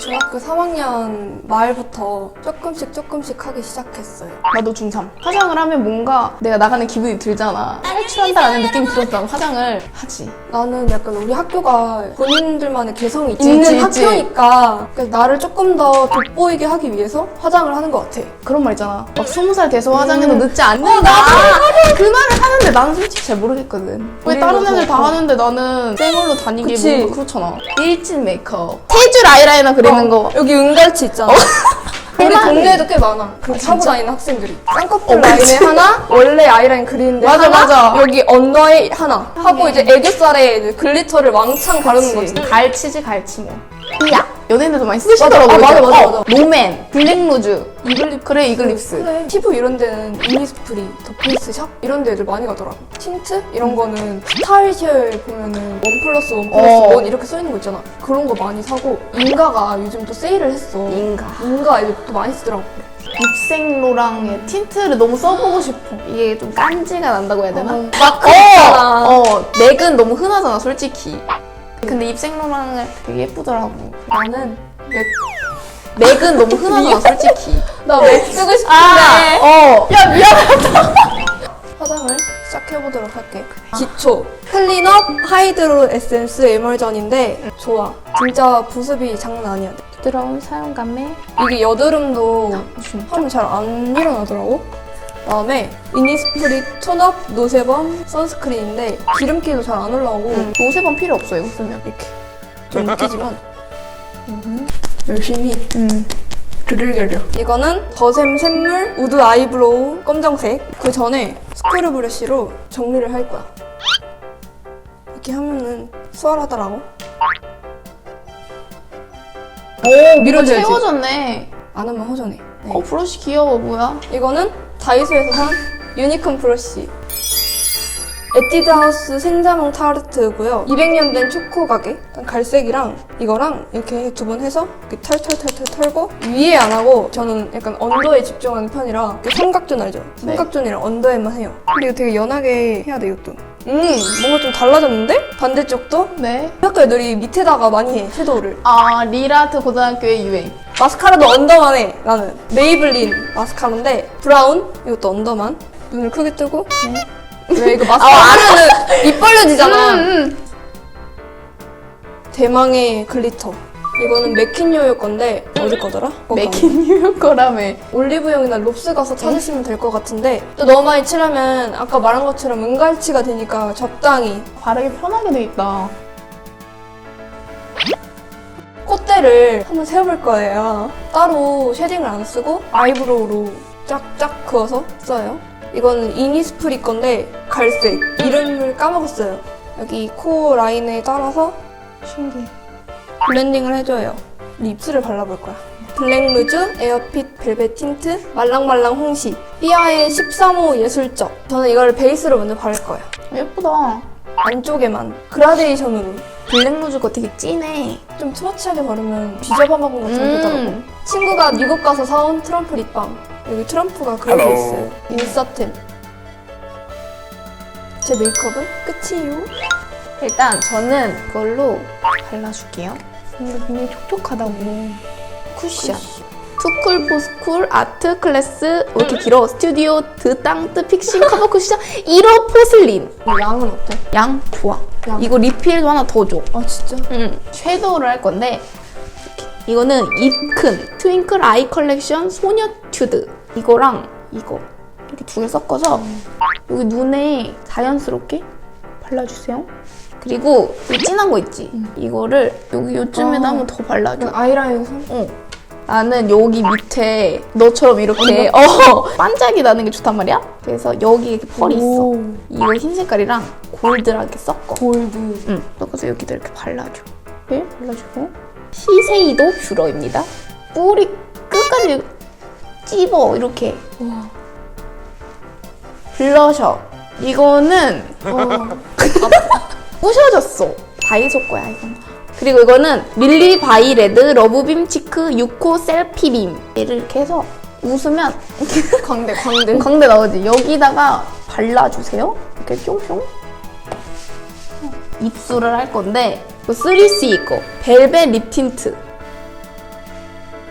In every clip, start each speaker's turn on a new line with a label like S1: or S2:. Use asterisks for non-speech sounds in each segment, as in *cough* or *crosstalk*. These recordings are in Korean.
S1: 중학교 3학년 말부터 조금씩 조금씩 하기 시작했어요.
S2: 나도 중3. 화장을 하면 뭔가 내가 나가는 기분이 들잖아. 탈출한다라는 느낌이 들어서 난 화장을 하지.
S1: 나는 약간 우리 학교가 본인들만의 개성이
S2: 있지,
S1: 있는
S2: 있지.
S1: 학교니까 그래서 나를 조금 더 돋보이게 하기 위해서 화장을 하는 것 같아.
S2: 그런 말 있잖아. 막 스무 살 돼서 화장해도
S1: 음.
S2: 늦지 않는다. 그 나는 솔직히 잘 모르겠거든. 왜 다른 애들 다. 하는데 나는 쌩얼로 다니기
S1: 그치.
S2: 뭔가 그렇잖아. 일진 메이크업. 세 줄 아이라이너 그리는 거.
S1: 여기 은갈치 있잖아. *laughs* 우리
S2: 대박이네.
S1: 동네에도 꽤 많아.
S2: 진짜?
S1: 하고 다니는 학생들이. 쌍꺼풀
S2: 어,
S1: 라인에. 하나, *laughs* 원래 아이라인 그리는데
S2: 맞아,
S1: 하나,
S2: 맞아.
S1: 여기 언더에 하나 하고 이제 애교살에 이제 글리터를 왕창 바르는 거지.
S2: 갈치지 갈치 뭐. 삐약. 연예인들도 많이 쓰시더라고.
S1: 맞아. 아, 맞아? 맞아,
S2: 어,
S1: 맞아.
S2: 롬앤, 블랙루즈, 이글립 그래 이글립스.
S1: 그래. 피부 이런 데는 이니스프리, 더페이스 샵 이런 데들 많이 가더라고. 틴트 이런 거는 스타일 쉘 보면은 원 플러스 원 플러스
S2: 어.
S1: 원 이렇게 써 있는 거 있잖아. 그런 거 많이 사고 인가가 요즘 또 세일을 했어.
S2: 인가.
S1: 인가 이제 또 많이 쓰더라고.
S2: 입생로랑의 틴트를 너무 써보고 싶어. 이게 좀 깐지가 난다고 해야 되나?
S1: 어, 마크 있잖아.
S2: 어, 어, 맥은 너무 흔하잖아, 솔직히. 근데 입생로랑은 되게 예쁘더라고.
S1: 나는 맥,
S2: 맥은 너무 흔하잖아, 솔직히. *laughs*
S1: 나 맥 쓰고 싶은데
S2: 아, 어. 야, 미안하다. *laughs*
S1: 화장을 시작해보도록 할게. 기초 클린업 하이드로 에센스 에멀전인데 좋아. 진짜 보습이 장난 아니야.
S2: 부드러운 사용감에
S1: 이게 여드름도? 하면 잘 안 일어나더라고. 그다음에 이니스프리 톤업 노세범 선스크린인데 기름기도 잘 안 올라오고
S2: 응. 노세범 필요 없어, 이거 쓰면.
S1: 이렇게 좀 *laughs* 웃기지만 열심히
S2: 음.
S1: 글을 겨려. 이거는 더샘 샘물 우드 아이브로우 검정색. 그 전에 스크류 브러쉬로 정리를 할 거야. 이렇게 하면은 수월하더라고.
S2: 오,
S1: 밀어줘야지.
S2: 채워졌네.
S1: 안 하면 허전해. 네.
S2: 어, 브러쉬 귀여워, 뭐야?
S1: 이거는 다이소에서 산 유니콘 브러쉬. 에뛰드하우스 생자몽 타르트고요. 200년 된 초코 가게. 갈색이랑 이거랑 이렇게 두 번 해서 이렇게 털털털털 털고 위에 안 하고 저는 약간 언더에 집중하는 편이라 그 삼각존 알죠?
S2: 네.
S1: 삼각존이랑 언더에만 해요. 근데 이거 되게 연하게 해야 돼 이것도. 음 뭔가 좀 달라졌는데? 반대쪽도
S2: 네.
S1: 학교 애들이 밑에다가 많이 해 섀도우를.
S2: 아, 리라트 고등학교의 유행.
S1: 마스카라도 언더만 해 나는 메이블린 마스카라인데 브라운 이것도 언더만 눈을 크게 뜨고 왜 이거 마스카라 하면은 *laughs* 입 벌려지잖아
S2: 음,
S1: 대망의 글리터 이거는 맥킨요요 건데 어디 거더라?
S2: 뉴욕 거라며.
S1: 올리브영이나 롭스 가서 찾으시면 될 것 같은데 또 너무 많이 칠하면 아까 말한 것처럼 은갈치가 되니까 적당히
S2: 바르기 편하게 돼 있다.
S1: 콧대를 한번 세워볼 거예요. 따로 쉐딩을 안 쓰고 아이브로우로 쫙쫙 그어서 써요. 이거는 이니스프리 건데 갈색. 이름을 까먹었어요. 여기 코 라인에 따라서
S2: 신기해.
S1: 블렌딩을 해줘요. 립스를 발라볼 거야. 블랙 루즈, 에어핏 벨벳 틴트, 말랑말랑 홍시, 삐아의 13호 예술적. 저는 이걸 베이스로 먼저 바를 거예요.
S2: 예쁘다.
S1: 안쪽에만 그라데이션으로.
S2: 블랙 루즈 거 되게 진해.
S1: 좀 투머치하게 바르면 먹은 것처럼
S2: 음.
S1: 되더라고. 친구가 미국 가서 사온 트럼프 립밤. 여기 트럼프가 그려져 있어요. 인싸템. 제 메이크업은 끝이에요.
S2: 일단 저는 이걸로 발라줄게요. 근데 굉장히 촉촉하다고. 쿠션. 투쿨 포스쿨 아트 클래스 왜 이렇게 길어 스튜디오 드땅뜨 픽싱 커버 쿠션 1호 포슬린
S1: 양은 어때?
S2: 양 좋아
S1: 양.
S2: 이거 리필도 하나 더줘
S1: 아 진짜?
S2: 음, 섀도우를 할 건데 이렇게. 이거는 입큰 트윙클 아이 컬렉션 소녀 튜드 이거랑 이거 이렇게 두 개 섞어서 여기 눈에 자연스럽게 발라주세요. 그리고 이 진한 거 있지? 이거를 여기 요쯤에다
S1: 아.
S2: 한번 더 발라줘.
S1: 아이라이너 선?
S2: 어. 나는 여기 밑에 너처럼 이렇게 *laughs* 어 반짝이 나는 게 좋단 말이야. 그래서 여기 이렇게 펄이 있어.
S1: 오.
S2: 이거 흰 색깔이랑 골드하게 섞어.
S1: 골드.
S2: 응. 섞어서 여기다 이렇게 발라줘. 네, 발라주고. 시세이도 뷰러입니다. 뿌리 끝까지 찝어 이렇게.
S1: 와.
S2: 블러셔. 이거는
S1: 와.
S2: 부셔졌어. 다이소 거야 이건. 그리고 이거는 밀리 바이 레드 러브빔 치크 6호 셀피 빔. 얘를 이렇게 해서 웃으면 *laughs*
S1: 광대 광대.
S2: 광대 나오지. 여기다가 발라주세요. 이렇게 뿅뿅. 입술을 할 건데 이거 3C 이거 벨벳 립 틴트.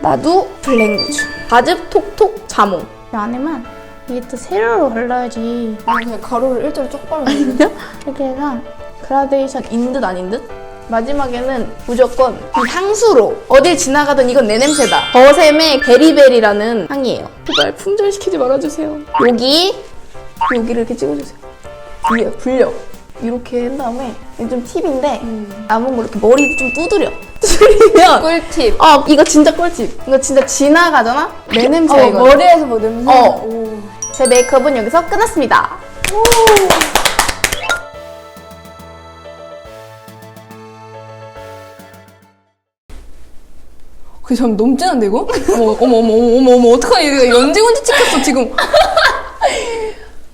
S2: 나도 블랙무즈. 바즙 톡톡 자몽. 이 안에만 이게 또 세로로 발라야지.
S1: 아, 그냥 가루를 일자로 쭉 바르는
S2: 이렇게 해서 그라데이션 인 듯 아닌 듯? 마지막에는 무조건 이 향수로 어딜 지나가든 이건 내 냄새다. 버샘의 베리베리라는 향이에요. 제발 품절시키지 말아주세요. 여기 여기를 이렇게 찍어주세요. 위에 불려. 이렇게 한 다음에 이게 좀 팁인데 남은 거 이렇게 머리도 좀 두드려. 두드리면
S1: 꿀팁.
S2: 어 이거 진짜 꿀팁. 이거 진짜 지나가잖아? 내 냄새야
S1: 어,
S2: 이거.
S1: 머리에서 뭐 냄새.
S2: 어.
S1: 오.
S2: 제 메이크업은 여기서 끝났습니다.
S1: 그참 너무 진한데 이거? 어머 어머 어머 어머 어머 어머 어떡하니 이거 연지곤지 찍혔어 지금